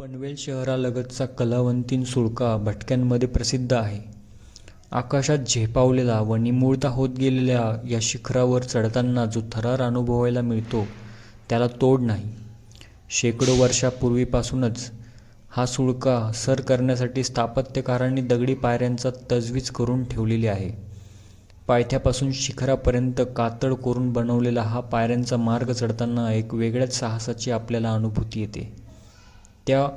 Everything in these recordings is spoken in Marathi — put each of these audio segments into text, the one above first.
पनवेल शहरालगतचा कलावंतीण सुळका भटक्यांमध्ये प्रसिद्ध आहे. आकाशात झेपावलेला व निमुळता होत गेलेल्या या शिखरावर चढताना जो थरार अनुभवायला मिळतो त्याला तोड नाही. शेकडो वर्षापूर्वीपासूनच हा सुळका सर करण्यासाठी स्थापत्यकारांनी दगडी पायऱ्यांचा तजवीज करून ठेवलेली आहे. पायथ्यापासून शिखरापर्यंत कातळ करून बनवलेला हा पायऱ्यांचा मार्ग चढताना एक वेगळ्याच साहसाची आपल्याला अनुभूती येते. त्या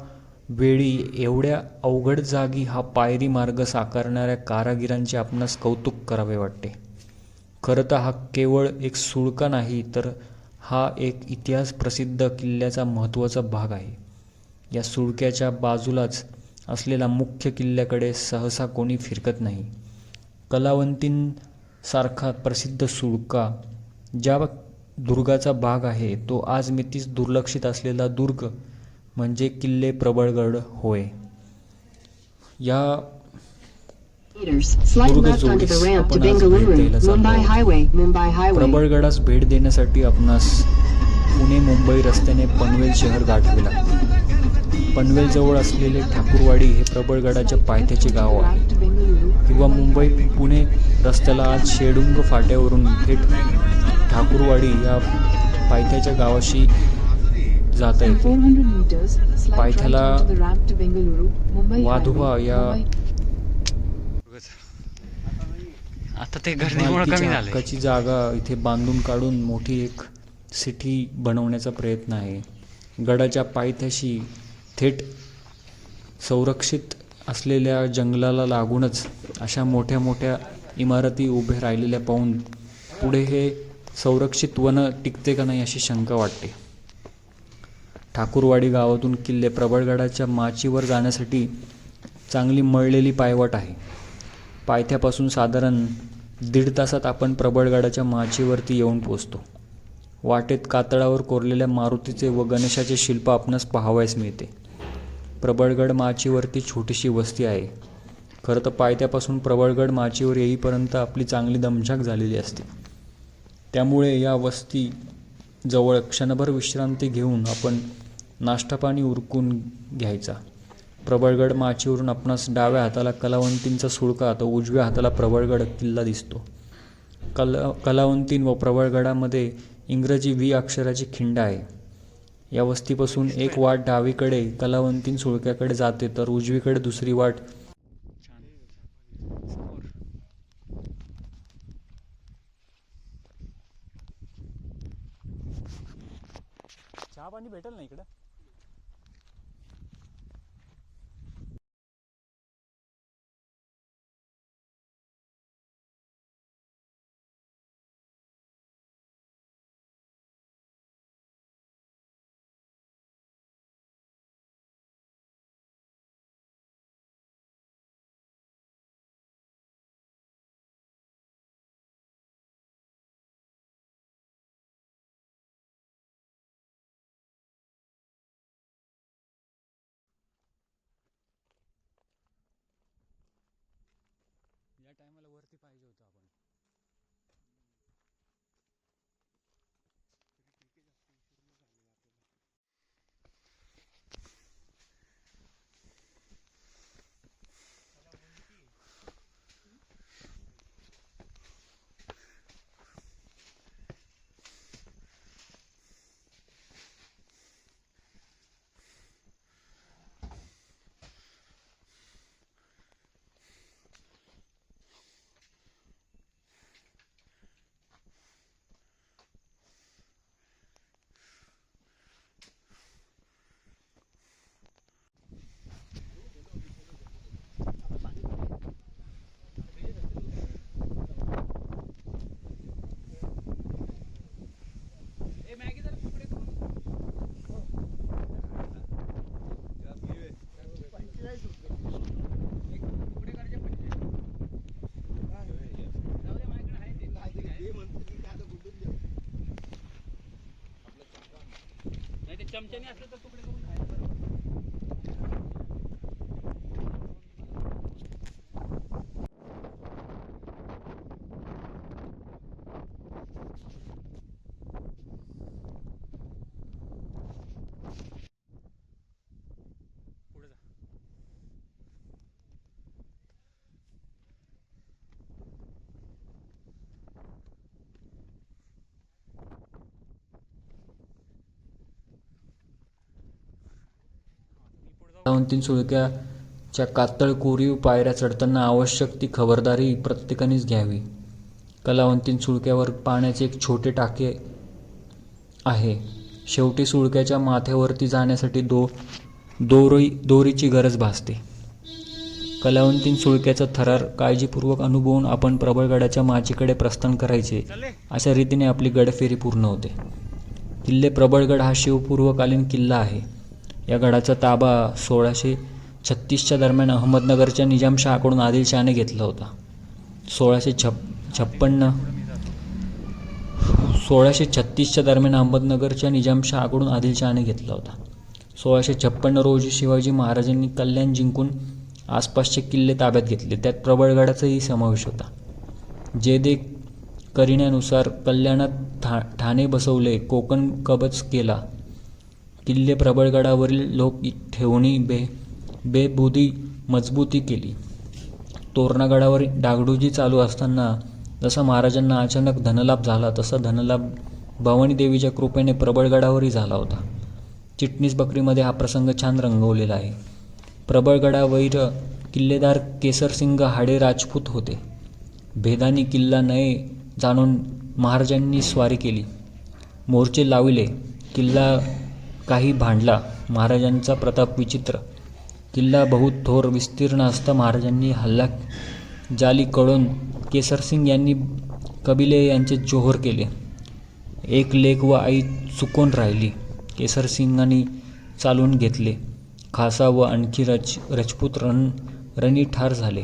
वेळी एवढ्या अवघड जागी हा पायरी मार्ग साकारणाऱ्या कारागिरांचे आपणास कौतुक करावे वाटते. खरं तर हा केवळ एक सुळका नाही तर हा एक इतिहास प्रसिद्ध किल्ल्याचा महत्त्वाचा भाग आहे. या सुळक्याच्या बाजूलाच असलेला मुख्य किल्ल्याकडे सहसा कोणी फिरकत नाही. कलावंतींसारखा प्रसिद्ध सुळका ज्या दुर्गाचा भाग आहे तो आज मितीस दुर्लक्षित असलेला दुर्ग म्हणजे किल्ले प्रबळगड होय. या. प्रबळगडास भेट देण्यासाठी आपणास पुणे मुंबई रस्त्याने पनवेल शहर गाठावे लागते. पनवेलजवळ असलेले ठाकुरवाडी हे प्रबळगडाच्या पायथ्याचे गाव आहे. किंवा मुंबई पुणे रस्त्याला आज शेडुंग फाट्यावरून थेट ठाकुरवाडी या पायथ्याच्या गावाशी जाता येते. 400 meters, slight right पायथ्याला वाधुवा या. आता ते गर्दीमुळे कमी हक्काची जागा इथे बांधून काढून मोठी एक सिटी बनवण्याचा प्रयत्न आहे. गडाच्या पायथ्याशी थेट संरक्षित असलेल्या जंगलाला लागूनच अशा मोठ्या मोठ्या इमारती उभ्या राहिलेल्या पाहून पुढे हे संरक्षित वन टिकते का नाही अशी शंका वाटते. ठाकुरवाडी गावातून किल्ले प्रबळगडाच्या माचीवर जाण्यासाठी चांगली मळलेली पायवाट आहे. पायथ्यापासून साधारण दीड तासात आपण प्रबळगडाच्या माचीवरती येऊन पोचतो. वाटेत कातळावर कोरलेल्या मारुतीचे व गणेशाचे शिल्प आपणास पाहावयास मिळते. प्रबळगड माचीवरती छोटीशी वस्ती आहे. खरं तर पायथ्यापासून प्रबळगड माचीवर येईपर्यंत आपली चांगली दमछाक झालेली असते. त्यामुळे या वस्ती जवळ क्षणभर विश्रांती घेऊन आपण नाश्तापाणी उरकून घ्यायचा. प्रबळगड माचीवरून आपणास डाव्या हाताला कलावंतींचा सुळका तर उजव्या हाताला प्रबळगड किल्ला दिसतो. कला कलावंतीन व प्रबळगडामध्ये इंग्रजी वी अक्षराची खिंड आहे. या वस्तीपासून एक वाट डावीकडे कलावंतीन सुळक्याकडे जाते तर उजवीकडे दुसरी वाट चहा पाणी भेटेल ना इकडं वरती पाहिजे होतं आपण. चमच्याने असलं तर तू कलावंतीन सुळक्याच्या कातळ कोरीव पायऱ्या चढताना आवश्यक ती खबरदारी प्रत्येकानेच घ्यावी. कलावंतीन सुळक्यावर पाण्याचे एक छोटे टाके आहे. शेवटी सुळक्याच्या माथ्यावरती जाण्यासाठी दो दोरी दोरीची गरज भासते. कलावंतीन सुळक्याचा थरार काळजीपूर्वक अनुभवून आपण प्रबळगडाच्या माचीकडे प्रस्थान करायचे अशा रीतीने आपली गडफेरी पूर्ण होते. किल्ले प्रबळगड हा शिवपूर्वकालीन किल्ला आहे. या गडाचा ताबा सोळाशे छत्तीसच्या दरम्यान अहमदनगरच्या निजामशहाकडून आदिलशहाने घेतला होता. सोळाशे छप छप्पन्न सोळाशे छत्तीसच्या दरम्यान अहमदनगरच्या निजामशहाकडून आदिलशहाने घेतला होता. सोळाशे छप्पन्न रोजी शिवाजी महाराजांनी कल्याण जिंकून आसपासचे किल्ले ताब्यात घेतले. त्यात प्रबळगडाचाही समावेश होता. जेदे करिण्यानुसार कल्याणात ठा ठाणे बसवले कोकण कबच केला. किल्ले प्रबळगडावरील लोक ठेवणी बे बेबुदी मजबूती केली. तोरणागडावर डागडुजी चालू असताना जसा महाराजांना अचानक धनलाभ झाला तसा धनलाभ भवानी देवीच्या कृपेने प्रबळगडावरही झाला होता. चिटणीस बकरीमध्ये हा प्रसंग छान रंगवलेला आहे. प्रबळगडावैर किल्लेदार केसरसिंग हाडे राजपूत होते. भेदानी किल्ला नये जाणून महाराजांनी स्वारी केली. मोर्चे लाविले. किल्ला काही भांडला महाराजांचा प्रताप विचित्र. किल्ला बहुत थोर विस्तीर्ण असता महाराजांनी हल्ला जाली कळून केसरसिंग यांनी कबिले यांचे जोहर केले. एक लेख व आई चुकून राहिली. केसरसिंगांनी चालून घेतले. खासा व आणखी रज रजपूत रण रणी ठार झाले.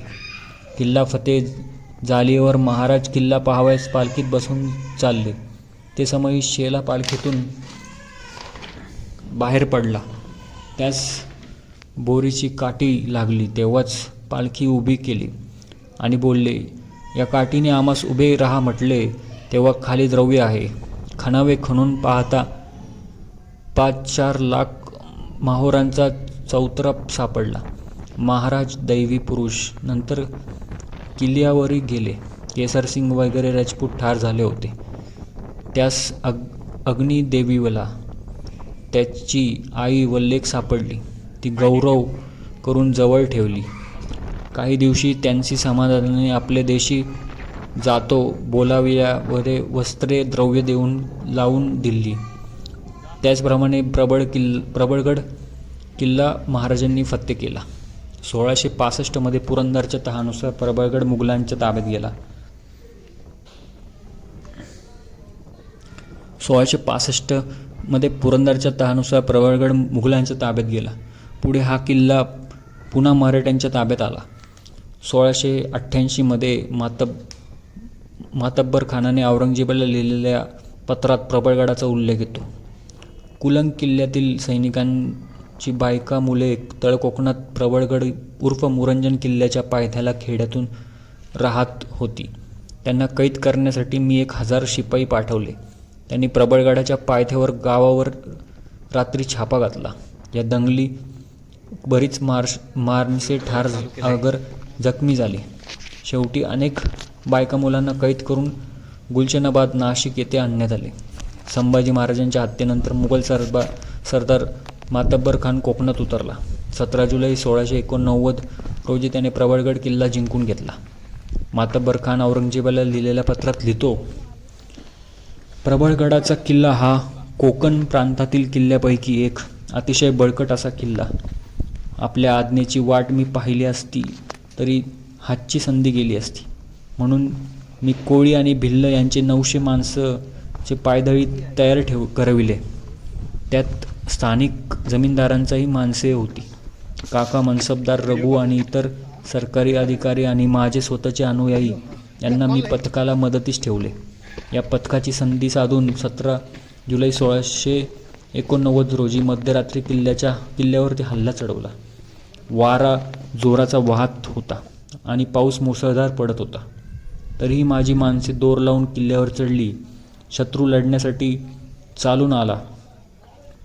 किल्ला फतेह जालीवर महाराज किल्ला पाहावयास पालखीत बसून चालले. ते समयी शेला पालखीतून बाहेर पडला. त्यास बोरीची काठी लागली. तेव्हाच पालखी उभी केली आणि बोलले या काठीने आम्हास उभे राहा म्हटले तेव्हा खाली द्रव्य आहे. खणावे खणून पाहता पाच चार लाख माहोरांचा चौतरा सापडला. महाराज दैवी पुरुष. नंतर किल्ल्यावरही गेले. केसरसिंग वगैरे राजपूत ठार झाले होते. त्यास अग अग्निदेवीवला त्याची आई व लेक सापडली. ती गौरव करून जवळ ठेवली. काही दिवशी त्यांची समाधानाने आपले देशी जातो बोलाविल्यावरे वस्त्रे द्रव्य देऊन लावून दिली. त्याचप्रमाणे प्रबळ किल् प्रबळगड किल्ला महाराजांनी फत्ते केला. सोळाशे पासष्टमध्ये पुरंदरच्या तहानुसार प्रबळगड मुघलांच्या ताब्यात गेला. सोळाशे पासष्ट मध्ये पुरंदरच्या तहानुसार प्रवळगड मुघलांच्या ताब्यात गेला. पुढे हा किल्ला पुन्हा मराठ्यांच्या ताब्यात आला. सोळाशे अठ्ठ्याऐंशीमध्ये मातब मातब्बर खानाने औरंगजेबाला लिहिलेल्या पत्रात प्रबळगडाचा उल्लेख येतो. कुलंग किल्ल्यातील सैनिकांची बायका मुले तळकोकणात प्रबळगड उर्फ मुरंजन किल्ल्याच्या पायथ्याला खेड्यातून राहत होती. त्यांना कैद करण्यासाठी मी एक हजार शिपाई पाठवले. त्यांनी प्रबळगडाच्या पायथ्यावर गावावर रात्री छापा घातला. या दंगली बरीच मार्श मारणसे ठार अगर जखमी झाले. शेवटी अनेक बायका मुलांना कैद करून गुलशनाबाद नाशिक येथे आणण्यात आले. संभाजी महाराजांच्या हत्येनंतर मुघल सरबा सरदार मातब्बर खान कोकणात उतरला. सतरा जुलै सोळाशे एकोणनव्वद रोजी त्याने प्रबळगड किल्ला जिंकून घेतला. मातब्बर खान औरंगजेबाला लिहिलेल्या पत्रात लिहितो प्रबळगडाचा किल्ला हा कोकण प्रांतातील किल्ल्यापैकी एक अतिशय बळकट असा किल्ला. आपल्या आज्ञेची वाट मी पाहिली असती तरी हातची संधी गेली असती. म्हणून मी कोळी आणि भिल्ल यांचे नऊशे माणसं चे पायदळी तयार ठेव करविले. त्यात स्थानिक जमीनदारांचाही माणसे होती. काका मनसबदार रघु आणि इतर सरकारी अधिकारी आणि माझे स्वतःचे अनुयायी यांना मी पथकाला मदतीस ठेवले. या पथकाची संधी साधून सतरा जुलै सोळाशे एकोणनव्वद रोजी मध्यरात्री किल्ल्याच्या किल्ल्यावरती हल्ला चढवला. वारा जोराचा वाहत होता आणि पाऊस मुसळधार पडत होता. तरीही माझी माणसे दोर लावून किल्ल्यावर चढली. शत्रू लढण्यासाठी चालून आला.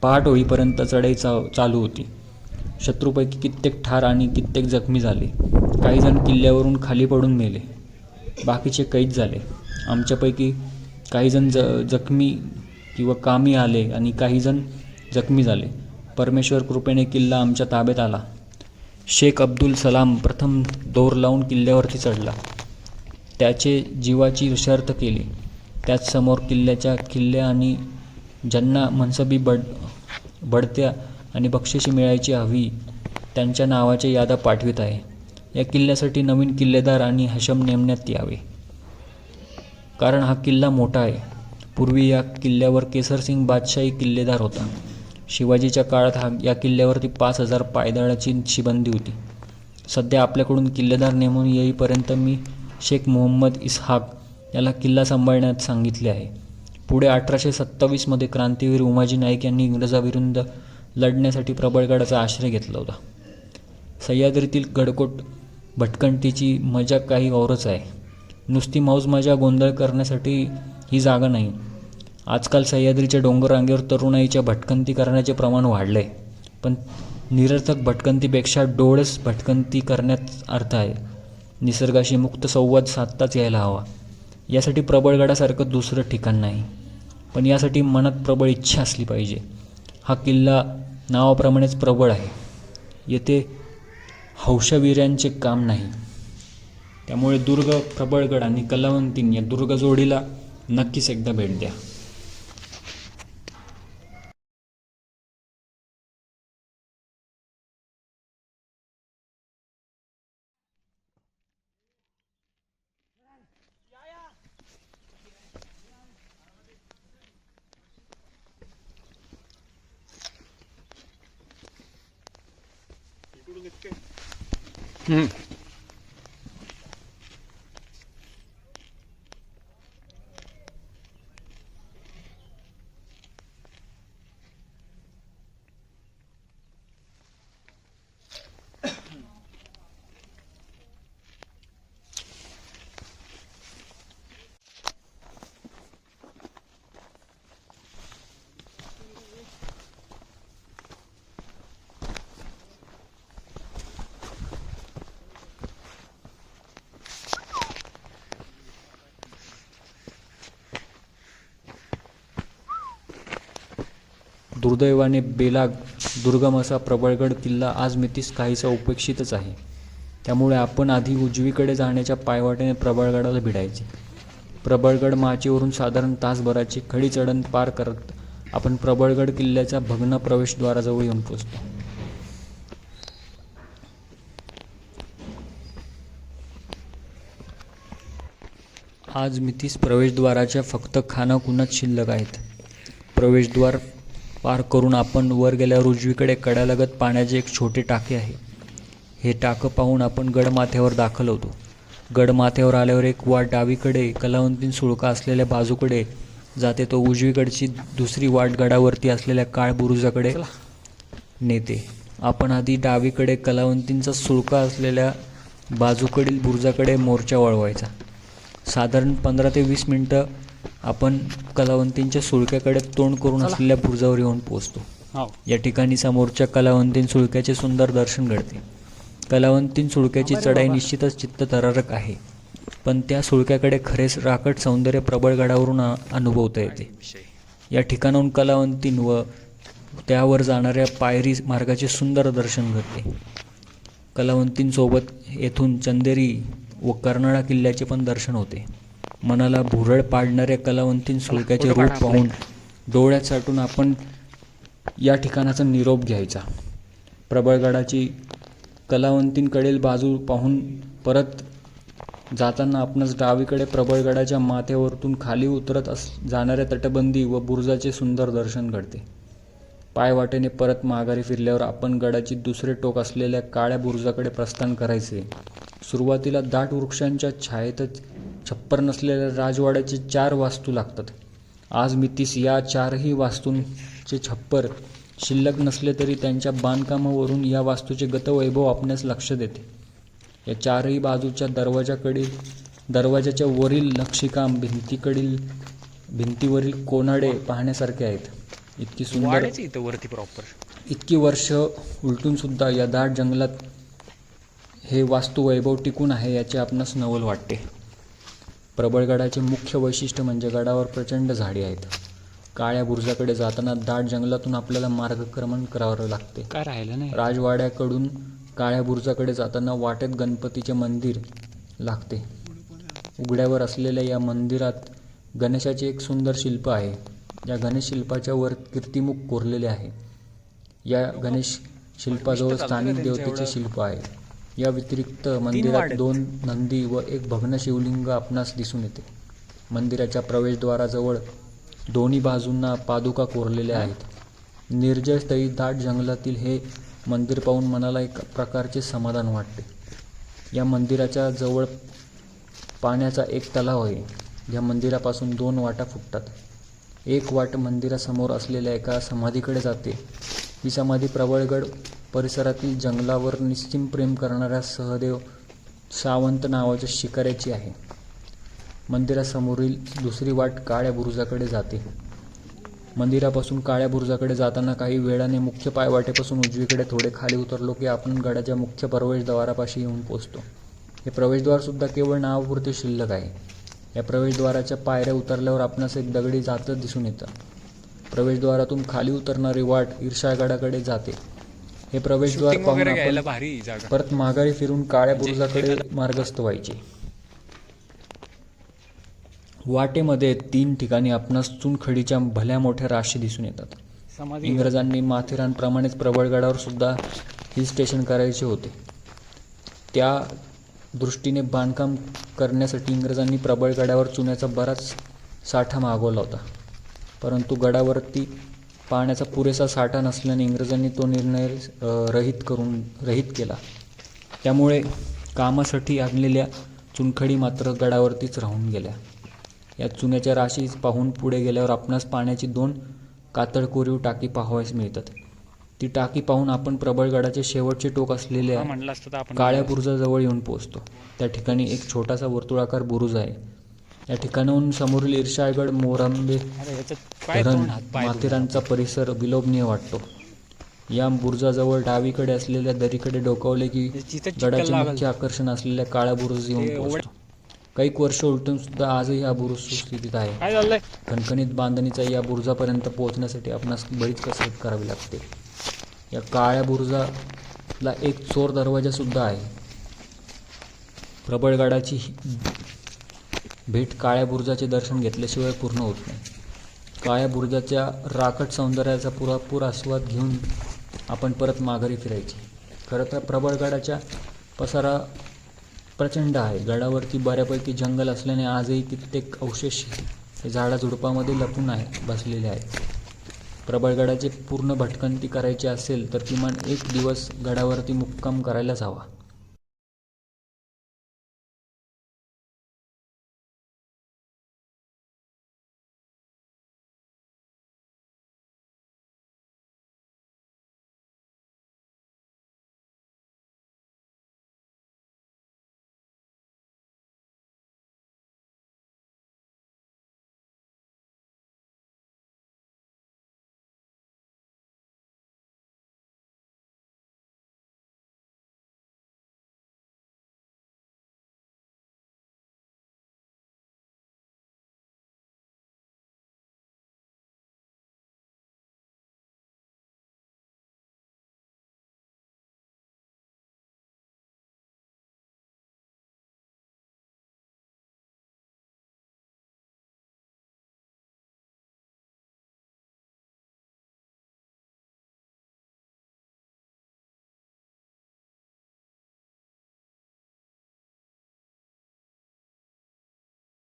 पहाट होईपर्यंत चढाई चा चालू होती. शत्रूपैकी कित्येक ठार आणि कित्येक जखमी झाले. काही जण किल्ल्यावरून खाली पडून मेले. बाकीचे कैद झाले. आमच्यापैकी काही जण ज जखमी किंवा कामी आले आणि काही जण जखमी झाले. परमेश्वर कृपेने किल्ला आमच्या ताब्यात आला. शेख अब्दुल सलाम प्रथम दोर लावून किल्ल्यावरती चढला. त्याचे जीवाची शर्त केली. त्याचसमोर किल्ल्याच्या किल्ल्या आणि ज्यांना मनसबी बड बढत्या आणि बक्षिशी मिळायची हवी त्यांच्या नावाच्या याद्या पाठवित आहे. या किल्ल्यासाठी नवीन किल्लेदार आणि हशम नेमण्यात यावे. कारण हा किल्ला मोठा आहे. पूर्वी या किल्ल्यावर केसरसिंग बादशाही किल्लेदार होता. शिवाजीच्या काळात हा या किल्ल्यावरती पाच हजार पायदळाची शिबंदी होती. सध्या आपल्याकडून किल्लेदार नेमून येईपर्यंत मी शेख मोहम्मद इसहाक याला किल्ला सांभाळण्यात सांगितले आहे. पुढे अठराशे सत्तावीसमध्ये क्रांतीवीर उमाजी नाईक यांनी इंग्रजाविरुद्ध लढण्यासाठी प्रबळगडाचा आश्रय घेतला होता. सह्याद्रीतील गडकोट भटकंतीची मजा काही औरच आहे. नुसती मौज मजा गोंधळ करण्यासाठी ही जागा नाही. आजकाल सह्याद्रीच्या डोंगररांगेवर तरुणाईच्या भटकंती करण्याचे प्रमाण वाढले आहे पण निरर्थक भटकंतीपेक्षा डोळस भटकंती करण्यात अर्थ आहे. निसर्गाशी मुक्त संवाद साधताच यायला हवा. यासाठी प्रबळगडासारखं दुसरं ठिकाण नाही. पण यासाठी मनात प्रबळ इच्छा असली पाहिजे. हा किल्ला नावाप्रमाणेच प्रबळ आहे. येथे हौशावीर्यांचे काम नाही. त्यामुळे दुर्ग प्रबळगड आणि कलावंतीन या दुर्ग जोडीला नक्कीच एकदा भेट द्या. दुर्दैवाने बेलाग दुर्गम असा प्रबळगड किल्ला आज मितीस काहीसा उपेक्षितच आहे. त्यामुळे आपण आधी उजवीकडे जाण्याच्या पायवाटेने प्रबळगडाला भिडायचे. प्रबळगड माचीवरून साधारण तासभराची खडी चढण पार करत आपण प्रबळगड किल्ल्याच्या भग्न प्रवेशद्वाराजवळ येऊन पोचतो. आज मितीस प्रवेशद्वाराच्या फक्त खानाखुणाच शिल्लक आहेत. प्रवेशद्वार पार करून आपण वर गेल्यावर उजवीकडे कड्यालगत पाण्याचे एक छोटे टाके आहे. हे टाकं पाहून आपण गडमाथ्यावर दाखल होतो. गडमाथ्यावर आल्यावर एक वाट डावीकडे कलावंतीन सुळका असलेल्या बाजूकडे जाते. तो उजवीकडची दुसरी वाट गडावरती असलेल्या काळ बुरुजाकडे नेते. आपण आधी डावीकडे कलावंतींचा सुळका असलेल्या बाजूकडील बुरुजाकडे मोर्चा वळवायचा. साधारण पंधरा ते वीस मिनटं आपण कलावंतींच्या सुळक्याकडे तोंड करून असलेल्या बुरुजावर येऊन पोचतो हो. या ठिकाणी समोरच्या कलावंतीन सुळक्याचे सुंदर दर्शन घडते. कलावंतीन सुळक्याची चढाई निश्चितच चित्तथरारक आहे. पण त्या सुळक्याकडे खरेच राकट सौंदर्य प्रबळगडावरून अनुभवता येते. या ठिकाणाहून कलावंतीन व त्यावर जाणाऱ्या पायरी मार्गाचे सुंदर दर्शन घडते. कलावंतींसोबत येथून चंदेरी व कर्नाळा किल्ल्याचे पण दर्शन होते. मनाला भुरळ पाडणाऱ्या कलावंतीन सुळक्याचे रूप पाहून डोळ्यात साठून आपण या ठिकाणाचा निरोप घ्यायचा. प्रबळगडाची कलावंतींकडील बाजू पाहून परत जाताना आपणास डावीकडे प्रबळगडाच्या माथ्यावरतून खाली उतरत अस जाणाऱ्या तटबंदी व बुरुजाचे सुंदर दर्शन घडते. पायवाटेने परत माघारी फिरल्यावर आपण गडाची दुसरे टोक असलेल्या काळ्या बुरुजाकडे प्रस्थान करायचे. सुरुवातीला दाट वृक्षांच्या छायेतच छप्पर नसलेल्या राजवाड्याचे चार वास्तू लागतात. आज मितीस या चारही वास्तूंचे छप्पर शिल्लक नसले तरी त्यांच्या बांधकामावरून या वास्तूचे गतवैभव आपणास लक्षात येते या चारही बाजूच्या दरवाजाकडील दरवाजाच्या वरील नक्षीकाम भिंतीकडील भिंतीवरील कोनाडे पाहण्यासारखे आहेत. इतकी सुंदर इथं वरती प्रॉपर इतकी वर्ष उलटून सुद्धा या दाट जंगलात हे वास्तुवैभव टिकून आहे याचे आपणास नवल वाटते. प्रबळगडाचे मुख्य वैशिष्ट्य म्हणजे गडावर प्रचंड झाडी आहेत. काळ्या बुरुजाकडे जाताना दाट जंगलातून आपल्याला मार्गक्रमण करावं लागते. काय राहिलं नाही? राजवाड्याकडून काळ्या बुरुजाकडे जाताना वाटेत गणपतीचे मंदिर लागते. उघड्यावर असलेल्या या मंदिरात गणेशाचे एक सुंदर शिल्प आहे. या गणेश शिल्पाच्या वर कीर्तिमुख कोरलेले आहे. या गणेश शिल्पाजवळ स्थानिक देवतेचे शिल्प आहे. या व्यतिरिक्त मंदिरात दोन नंदी व एक भग्न शिवलिंग आपणास दिसून येते. मंदिराच्या प्रवेशद्वाराजवळ दोन्ही बाजूंना पादुका कोरलेल्या आहेत. निर्जळ स्थळी दाट जंगलातील हे मंदिर पाहून मनाला एक प्रकारचे समाधान वाटते. या मंदिराच्या जवळ पाण्याचा एक तलाव आहे. या मंदिरापासून दोन वाटा फुटतात. एक वाट मंदिरासमोर असलेल्या एका समाधीकडे जाते. ही समाधी प्रबळगड परिसरातील जंगलावर निश्चिम प्रेम करणाऱ्या सहदेव सावंत नावाच्या शिकाऱ्याची आहे. मंदिरासमोरील दुसरी वाट काळ्या बुरुजाकडे जाते. मंदिरापासून काळ्या बुरुजाकडे जाताना काही वेळाने मुख्य पायवाटेपासून उजवीकडे थोडे खाली उतरलो की आपण गडाच्या मुख्य प्रवेशद्वारापाशी येऊन पोचतो. हे प्रवेशद्वारसुद्धा केवळ नावापुरते शिल्लक आहे. या प्रवेशद्वाराच्या पायऱ्या उतरल्यावर आपणास एक दगडी जातं दिसून येतं. प्रवेशद्वारातून खाली उतरणारी वाट ईर्षागडाकडे जाते. हे प्रवेशद्वार पाहून आपण परत माघारी फिरून काळ्या बुरुजाकडे मार्गस्थ व्हायचे वाटेमध्ये तीन ठिकाणी आपणास चुनखडीच्या भल्या मोठ्या राशी दिसून येतात. इंग्रजांनी माथेरानप्रमाणेच प्रबळगडावर सुद्धा हिल स्टेशन करायचे होते. त्या दृष्टीने बांधकाम करण्यासाठी इंग्रजांनी प्रबळगडावर चुन्याचा बराच साठा मागवला होता. परंतु गडावरती पाण्याचा पुरेसा साठा नसल्याने इंग्रजांनी तो निर्णय रहित करून रहित केला. त्यामुळे कामासाठी आणलेल्या चुनखडी मात्र गडावरतीच राहून गेल्या. या चुन्याच्या राशी पाहून पुढे गेल्यावर आपणास पाण्याची दोन कातळ कोरीव टाकी पाहावयास मिळतात. ती टाकी पाहून आपण प्रबळगडाचे शेवटचे टोक असलेल्या काळ्या बुरुजाजवळ येऊन पोहोचतो. त्या ठिकाणी एक छोटासा वर्तुळाकार बुरुज आहे. या ठिकाणाहून समोरील इर्षाळगड मोरांबे धरण माथेरानचा परिसर विलोभनीय वाटतो. या बुरुजाजवळ डावीकडे असलेल्या दरीकडे डोकावले की गडाचे. मुख्य आकर्षण असलेल्या काळ्या बुरुज येऊन पोहोचतो. काही वर्ष उलटून सुद्धा आजही हा बुरुज सुस्थितीत आहे. खणखणीत बांधणीचा या बुरुजापर्यंत पोहोचण्यासाठी आपणास बरीच कसरत करावी लागते. या काळ्या बुरुजाला एक चोर दरवाजा सुद्धा आहे. प्रबळगडाची भेट काळ्या बुरुजाचे दर्शन घेतल्याशिवाय पूर्ण होत नाही. काळ्या बुरुजाच्या राकट सौंदर्याचा पुरापूर आस्वाद घेऊन आपण परत माघारी फिरायची. खरं तर प्रबळगडाच्या पसारा प्रचंड आहे. गडावरती बऱ्यापैकी जंगल असल्याने आजही कित्येक अवशेष हे झाडाझुडपामध्ये लपून आहे बसलेले आहेत. प्रबळगडाची पूर्ण भटकंती करायची असेल तर किमान एक दिवस गडावरती मुक्काम करायलाच हवा.